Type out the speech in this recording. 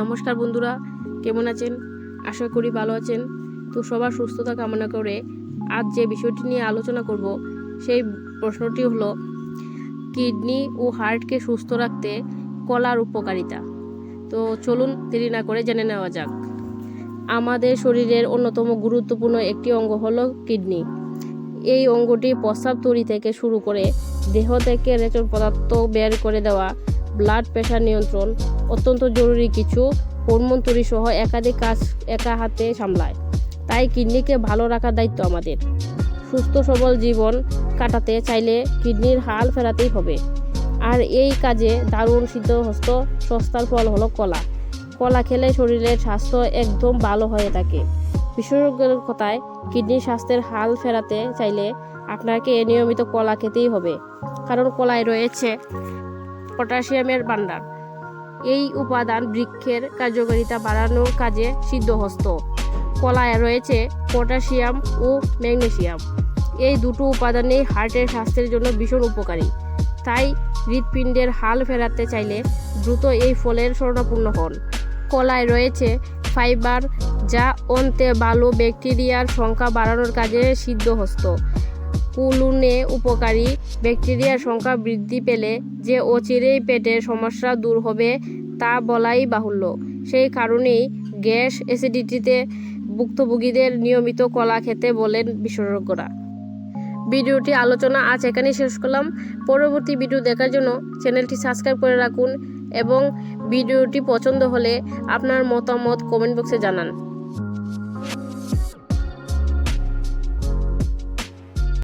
নমস্কার বন্ধুরা, কেমন আছেন? আশা করি ভালো আছেন। তো সবার সুস্থতা কামনা করে আজ যে বিষয়টি নিয়ে আলোচনা করব, সেই প্রশ্নটি হলো, কিডনি ও হার্টকে সুস্থ রাখতে কলার উপকারিতা? তো চলুন দেরি না করে জেনে নেওয়া যাক। আমাদের শরীরের অন্যতম গুরুত্বপূর্ণ একটি অঙ্গ হলো কিডনি। এই অঙ্গটি প্রস্রাব তৈরি থেকে শুরু করে দেহ থেকে রেচন পদার্থ বের করে দেওয়া, ব্লাড প্রেশার নিয়ন্ত্রণ অত্যন্ত জরুরি কিছু হরমোন তৈরি সহ একাধিক কাজ একা হাতে সামলায়। তাই কিডনিকে ভালো রাখার দায়িত্ব আমাদের। সুস্থ, সবল জীবন কাটাতে চাইলে কিডনির হাল ফেরাতেই হবে। আর এই কাজে দারুণ সিদ্ধহস্ত সস্তার ফল হলো কলা। কলা খেলে শরীরের স্বাস্থ্য একদম ভালো হয়ে থাকে। বিশেষজ্ঞের কথায়, কিডনির স্বাস্থ্যের হাল ফেরাতে চাইলে আপনাকে নিয়মিত কলা খেতেই হবে। কারণ কলায় রয়েছে পটাশিয়ামের ভাণ্ডার। এই উপাদান বৃক্ষের কার্যকারিতা বাড়ানোর কাজে সিদ্ধহস্ত। কলায় রয়েছে পটাশিয়াম ও ম্যাগনেসিয়াম এই দুটো উপাদানই হার্টের স্বাস্থ্যের জন্য ভীষণ উপকারী। তাই হৃৎপিণ্ডের হাল ফেরাতে চাইলে দ্রুত এই ফলের শরণাপন্ন হন। কলায় রয়েছে ফাইবার যা অন্তে ভালো ব্যাকটেরিয়ার সংখ্যা বাড়ানোর কাজে সিদ্ধহস্ত। কুলুনে উপকারী ব্যাকটেরিয়ার সংখ্যা বৃদ্ধি পেলে যে অচিরেই পেটের সমস্যা দূর হবে তা বলাই বাহুল্য। সেই কারণেই গ্যাস অ্যাসিডিটিতে ভুক্তভোগীদের নিয়মিত কলা খেতে বলেন বিশেষজ্ঞরা। ভিডিওটি আলোচনা আজ এখানেই শেষ করলাম। পরবর্তী ভিডিও দেখার জন্য চ্যানেলটি সাবস্ক্রাইব করে রাখুন এবং ভিডিওটি পছন্দ হলে আপনার মতামত কমেন্ট বক্সে জানান।